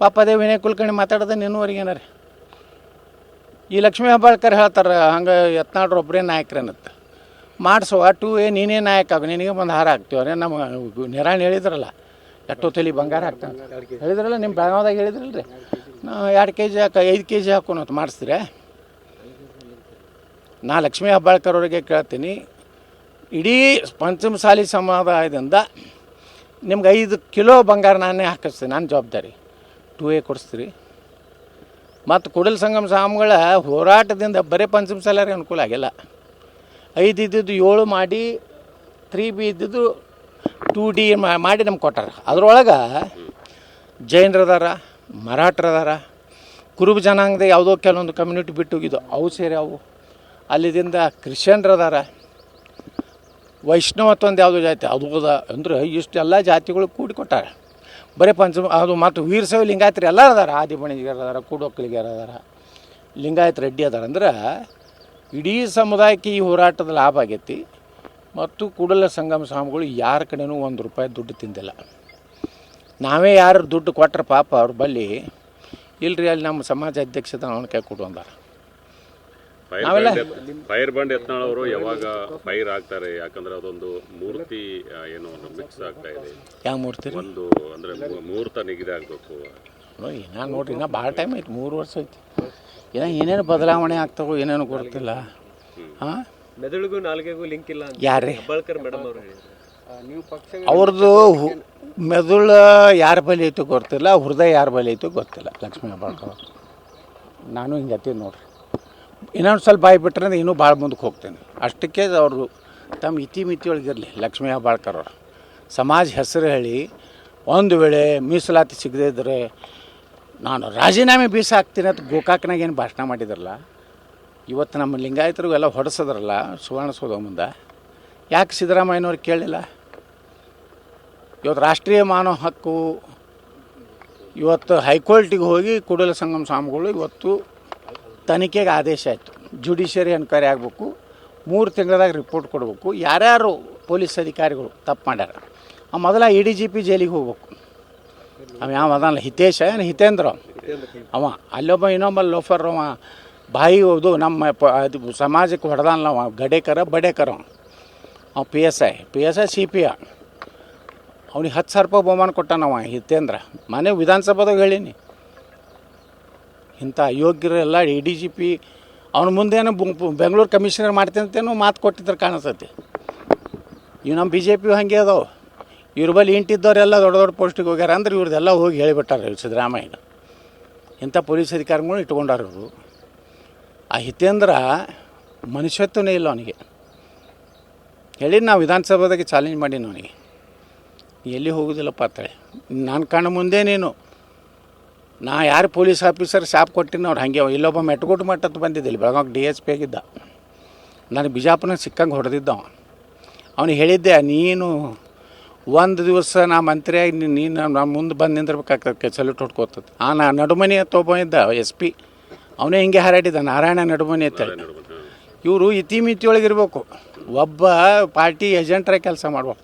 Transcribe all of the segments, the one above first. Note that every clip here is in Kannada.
ಪಾಪ ಅದೇ ವಿನಯ್ ಕುಲಕರ್ಣಿ ಮಾತಾಡೋದು ನಿನ್ನೂವರೆಗೆ ಏನಾರ? ಈ ಲಕ್ಷ್ಮೀ ಹೆಬ್ಬಾಳ್ಕರ್ ಹೇಳ್ತಾರೆ, ಹಂಗೆ ಯತ್ನಾಡ್ರು ಒಬ್ಬರೇ ನಾಯಕರೇನತ್ತೆ ಮಾಡಿಸುವ ಟೂ ಏ ನೀನೇ ನಾಯಕ ಆಗು, ನಿನಗೆ ಒಂದು ಹಾರ ಹಾಕ್ತೀವ್ರೆ ನಮ್ಮ ನಿರಾಣಿ ಹೇಳಿದ್ರಲ್ಲ ಎಟ್ಟೋ ತಲೆ ಬಂಗಾರ ಹಾಕ್ತಾನೆ ಹೇಳಿದ್ರಲ್ಲ ನಿಮ್ಮ ಬೆಳಗಾವ್ದಾಗ ಹೇಳಿದ್ರಲ್ಲ ರೀ ಎರಡು ಕೆ ಜಿ ಹಾಕ, ಐದು ಕೆ ಜಿ ಹಾಕೋಣ ಮಾಡಿಸ್ತೀರಾ ನಾ ಲಕ್ಷ್ಮೀ ಹೆಬ್ಬಾಳ್ಕರ್ ಅವರಿಗೆ ಕೇಳ್ತೀನಿ, ಇಡೀ ಪಂಚಮಸಾಲಿ ಸಮುದಾಯದಿಂದ ನಿಮ್ಗೆ ಐದು ಕಿಲೋ ಬಂಗಾರ ನಾನೇ ಹಾಕಿಸ್ತೀನಿ ನನ್ನ ಜವಾಬ್ದಾರಿ. ಟೂ ಎ ಕೊಡಿಸ್ತೀರಿ. ಮತ್ತು ಕುಡಲ್ ಸಂಗಮ ಸ್ವಾಮಿಗಳ ಹೋರಾಟದಿಂದ ಬರೀ ಪಂಚಮಸಾಲರಿಗೆ ಅನುಕೂಲ ಆಗಿಲ್ಲ. ಐದು ಇದ್ದಿದ್ದು ಏಳು ಮಾಡಿ ತ್ರೀ ಬಿ ಇದ್ದಿದ್ದು ಟೂ ಡಿ ಮಾಡಿ ನಮ್ಗೆ ಕೊಟ್ಟಾರ. ಅದರೊಳಗೆ ಜೈನರದಾರ ಮರಾಠರದಾರ ಕುರುಬ ಜನಾಂಗದ ಯಾವುದೋ ಕೆಲವೊಂದು ಕಮ್ಯುನಿಟಿ ಬಿಟ್ಟು ಹೋಗಿದ್ದು, ಅವು ಸೇರಿ ಅವು. ಅಲ್ಲಿದಿಂದ ಕ್ರಿಶ್ಚಿಯನ್ರದಾರ ವೈಷ್ಣವತ್ವ ಒಂದು ಯಾವುದೋ ಜಾತಿ ಅದು. ಅಂದ್ರೆ ಇಷ್ಟೆಲ್ಲ ಜಾತಿಗಳು ಕೂಡಿ ಕೊಟ್ಟಾರ. ಬರೀ ಪಂಚಮ ಅದು ಮತ್ತು ವೀರಶೈವ ಲಿಂಗಾಯತ್ರಿ ಎಲ್ಲರೂ ಅದಾರ. ಆದಿಬಣಿಗರು ಅದಾರ ಕೂಡೊಕ್ಕಲಿಗರು ಅದಾರ. ಲಿಂಗಾಯತ್ ರೆಡ್ಡಿ ಅದಾರ ಅಂದ್ರೆ ಇಡೀ ಸಮುದಾಯಕ್ಕೆ ಈ ಹೋರಾಟದ ಲಾಭ ಆಗೈತಿ. ಮತ್ತು ಕೂಡಲ ಸಂಗಮ ಸ್ವಾಮಿಗಳು ಯಾರ ಕಡೆನೂ ಒಂದು ರೂಪಾಯಿ ದುಡ್ಡು ತಿಂದಿಲ್ಲ. ನಾವೇ ಯಾರು ದುಡ್ಡು ಕೊಟ್ಟರೆ ಪಾಪ ಅವ್ರ ಬಳಿ ಇಲ್ರಿ ಅಲ್ಲಿ ನಮ್ಮ ಸಮಾಜ ಅಧ್ಯಕ್ಷತೆ ಅವನ ಕೈ ಕೊಡು ಅಂದಾರ. ನಾವೆಲ್ಲ- ಫೈರ್ ಬಂಡ್ ಎತ್ನಾಳವರು ಅವರು ಯಾವಾಗ ಫೈರ್ ಆಗ್ತಾರೆ ಯಾಕಂದ್ರೆ ಅದೊಂದು ಮೂರ್ತಿ ಏನೋ ಒಂದು ಮಿಕ್ಸ್ ಆಗ್ತಾ ಇದೆ. ಯಾವ ಮೂರ್ತಿ ಒಂದು ಅಂದ್ರೆ ಮೂರ್ತ ಮುಹೂರ್ತ ನಿಗದಿ ಆಗ್ಬೇಕು. ನಾನು ಇನ್ನ ನೋಡ್ರಿ ಇನ್ನ ಭಾಳ ಟೈಮ್ ಐತಿ ಮೂರು ವರ್ಷ ಐತಿ ಏನ ಏನೇನು ಬದಲಾವಣೆ ಆಗ್ತಾವೋ ಏನೇನು ಗೊತ್ತಿಲ್ಲ. ಹಾಂ? ಮೆದುಳಿಗೂ ನಾಲ್ಗೆಗೂ ಲಿಂಕ್ ಇಲ್ಲ ಯಾರೇ ಯಾರ್ರಿ? ಹೆಬ್ಬಾಳ್ಕರ್ ಮೇಡಮ್ ಅವರು ಅವ್ರದ್ದು ಹು- ಮೆದುಳು ಯಾರ ಬಲಿ ಐತೋ ಗೊತ್ತಿಲ್ಲ ಹೃದಯ ಯಾರ ಬಲಿ ಐತೋ ಗೊತ್ತಿಲ್ಲ ಲಕ್ಷ್ಮೀ ಹೆಬ್ಬಾಳ್ಕರ್ ನಾನು ನಾನು ಹಿಂಗತಿ ನೋಡ್ರಿ. ಇನ್ನೊಂದು ಸ್ವಲ್ಪ ಬಾಯಿ ಬಿಟ್ರೆ ಇನ್ನೂ ಭಾಳ ಮುಂದಕ್ಕೆ ಹೋಗ್ತೇನೆ. ಅಷ್ಟಕ್ಕೆ ಅವರು ತಮ್ಮ ಇತಿ ಮಿತಿ ಇರಲಿ ಲಕ್ಷ್ಮೀ ಹೆಬ್ಬಾಳ್ಕರ್ ಅವರು. ಸಮಾಜ ಹೆಸರು ಹೇಳಿ, ಒಂದು ವೇಳೆ ಮೀಸಲಾತಿ ಸಿಗದೇ ಇದ್ದರೆ ನಾನು ರಾಜೀನಾಮೆ ಬೀಸ ಹಾಕ್ತೀನಿ ಅಂತ ಗೋಕಾಕ್ನಾಗ ಏನು ಭಾಷಣ ಮಾಡಿದ್ರಲ್ಲ? ಇವತ್ತು ನಮ್ಮ ಲಿಂಗಾಯತರು ಎಲ್ಲ ಹೊಡೆಸದ್ರಲ್ಲ ಸುವರ್ಣಸೌಧ ಮುಂದೆ? ಯಾಕೆ ಸಿದ್ದರಾಮಯ್ಯನವ್ರು ಕೇಳಿಲ್ಲ? ಇವತ್ತು ರಾಷ್ಟ್ರೀಯ ಮಾನವ ಹಕ್ಕು, ಇವತ್ತು ಹೈಕೋರ್ಟಿಗೆ ಹೋಗಿ ಕೂಡಲ ಸಂಗಮ ಸ್ವಾಮಿಗಳು ಇವತ್ತು ತನಿಖೆಗೆ ಆದೇಶ ಆಯಿತು. ಜುಡಿಷಿಯರಿ ಎನ್ಕ್ವೈರಿ ಆಗಬೇಕು. ಮೂರು ತಿಂಗಳದಾಗ ರಿಪೋರ್ಟ್ ಕೊಡಬೇಕು. ಯಾರ್ಯಾರು ಪೊಲೀಸ್ ಅಧಿಕಾರಿಗಳು ತಪ್ಪು ಮಾಡ್ಯಾರ. ಆ ಮೊದಲ ಇ ಡಿ ಜಿ ಪಿ ಜೈಲಿಗೆ ಹೋಗ್ಬೇಕು. ಅವ ಯಾವ ಅದಲ್ಲ, ಹಿತೇಶ ಏನು ಹಿತೇಂದ್ರ? ಅವ ಅಲ್ಲೊಬ್ಬ ಇನ್ನೊಬ್ಬ ಲೋಫರ್, ಅವ ಬಾಯಿ ಹೋದು, ನಮ್ಮ ಅದು ಸಮಾಜಕ್ಕೆ ಹೊಡೆದಲ್ಲ ಅವ, ಗಡೇಕರ, ಬಡೇಕರ. ಅವ P S I, P S I C P ಅವ್ನಿಗೆ ಹತ್ತು ಸಾವಿರ ರೂಪಾಯಿ ಬಹುಮಾನ ಕೊಟ್ಟಾನವ ಹಿತೇಂದ್ರ. ಮನೆ ವಿಧಾನಸಭಾದಾಗ ಹೇಳೀನಿ. ಇಂಥ ಅಯೋಗ್ಯರೆಲ್ಲ ಎ ಡಿ ಜಿ ಪಿ ಅವನ ಮುಂದೇನು ಬೆಂಗಳೂರು ಕಮಿಷನರ್ ಮಾಡ್ತೀನಿ ಮಾತು ಕೊಟ್ಟಿದ್ರೆ ಕಾಣಿಸ್ತೈತಿ. ಇವು ನಮ್ಮ ಬಿ ಜೆ ಪಿ ಹಾಗೆ ಅದಾವೆ. ಇವ್ರ ಬಳಿ ಇಂಟಿದ್ದವರೆಲ್ಲ ದೊಡ್ಡ ದೊಡ್ಡ ಪೋಸ್ಟಿಗೆ ಹೋಗ್ಯಾರ ಅಂದ್ರೆ ಇವ್ರದ್ದೆಲ್ಲ ಹೋಗಿ ಹೇಳಿಬಿಟ್ಟಾರೆ ಸಿದ್ದರಾಮಯ್ಯ ಇಂಥ ಪೊಲೀಸ್ ಅಧಿಕಾರಿಗಳು ಇಟ್ಕೊಂಡಾರ ಇವರು. ಆ ಹಿತೇಂದ್ರ ಮನುಷ್ಯತ್ವನೇ ಇಲ್ಲ ಅವನಿಗೆ. ಹೇಳಿ ನಾವು ವಿಧಾನಸಭಾದಾಗೆ ಚಾಲೆಂಜ್ ಮಾಡೀನಿ ಅವನಿಗೆ. ಎಲ್ಲಿ ಹೋಗೋದಿಲ್ಲಪ್ಪ ಅಂತೇಳಿ. ನಾನು ಕಣ್ಣು ಮುಂದೆ ನೀನು. ನಾ ಯಾರು ಪೊಲೀಸ್ ಆಫೀಸರ್ ಶಾಪ್ ಕೊಟ್ಟಿನ ಅವ್ರು ಹಾಗೆ ಇಲ್ಲೊಬ್ಬ ಮೆಟ್ಕೋಟ್ ಮಟ್ಟತ್ತು ಬಂದಿದ್ದಿಲ್ಲ. ಬೆಳಗಾವಿ ಡಿ ಎಸ್ ಪಿ ಆಗಿದ್ದ. ನನಗೆ ಬಿಜಾಪುರನ ಸಿಕ್ಕಂಗೆ ಹೊಡೆದಿದ್ದ ಅವನು ಹೇಳಿದ್ದೆ, ನೀನು ಒಂದು ದಿವಸ ನಾ ಮಂತ್ರಿಯಾಗಿ ನೀನು ನೀನು ನಮ್ಮ ಮುಂದೆ ಬಂದು ನಿಂದಿರ್ಬೇಕಾಗ್ತದೆ, ಸಲ್ಯೂಟ್ ಹೊಡ್ಕೋತದೆ. ಆ, ನಾ ನಡುಮನಿ ಅಂತ ಒಬ್ಬ ಇದ್ದ, ಎಸ್ ಪಿ. ಅವನೇ ಹಿಂಗೆ ಹಾರಾಡಿದ್ದ ನಾರಾಯಣ ನಡುಮನಿ ಅಂತೇಳಿ ಇವರು ಇತಿಮಿತಿಯೊಳಗಿರ್ಬೇಕು. ಒಬ್ಬ ಪಾರ್ಟಿ ಏಜೆಂಟ್ರ ಕೆಲಸ ಮಾಡ್ಬೇಕು.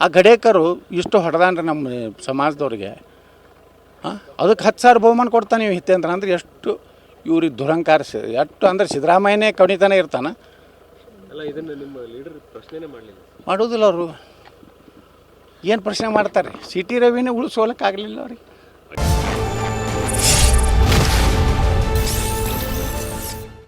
ಆ ಗಡೇಕರು ಇಷ್ಟು ಹೊಡೆದಾನ್ರಿ ನಮ್ಮ ಸಮಾಜದವ್ರಿಗೆ. ಅದಕ್ಕೆ ಹತ್ತು ಸಾವಿರ ಬಹುಮಾನ ಕೊಡ್ತಾನೆ ನೀವು ಹಿತೇಂದ್ರ? ಅಂದ್ರೆ ಎಷ್ಟು ಇವ್ರಿಗೆ ದುರಂಕಾರ ಎಷ್ಟು ಅಂದ್ರೆ ಸಿದ್ದರಾಮಯ್ಯನೇ ಕಣಿತಾನೆ ಇರ್ತಾನೆ? ಅಲ್ಲ ಇದನ್ನ ನಿಮ್ಮ ಲೀಡರ್ ಪ್ರಶ್ನೆನೇ ಮಾಡಲಿಲ್ಲ. ಮಾಡೋದಿಲ್ಲ ಅವರು. ಏನು ಪ್ರಶ್ನೆ ಮಾಡ್ತಾರೆ? ಸಿ ಟಿ ರವಿನೇ ಉಳಿಸೋಲಕ್ಕಾಗಲಿಲ್ಲ ಅವ್ರಿಗೆ.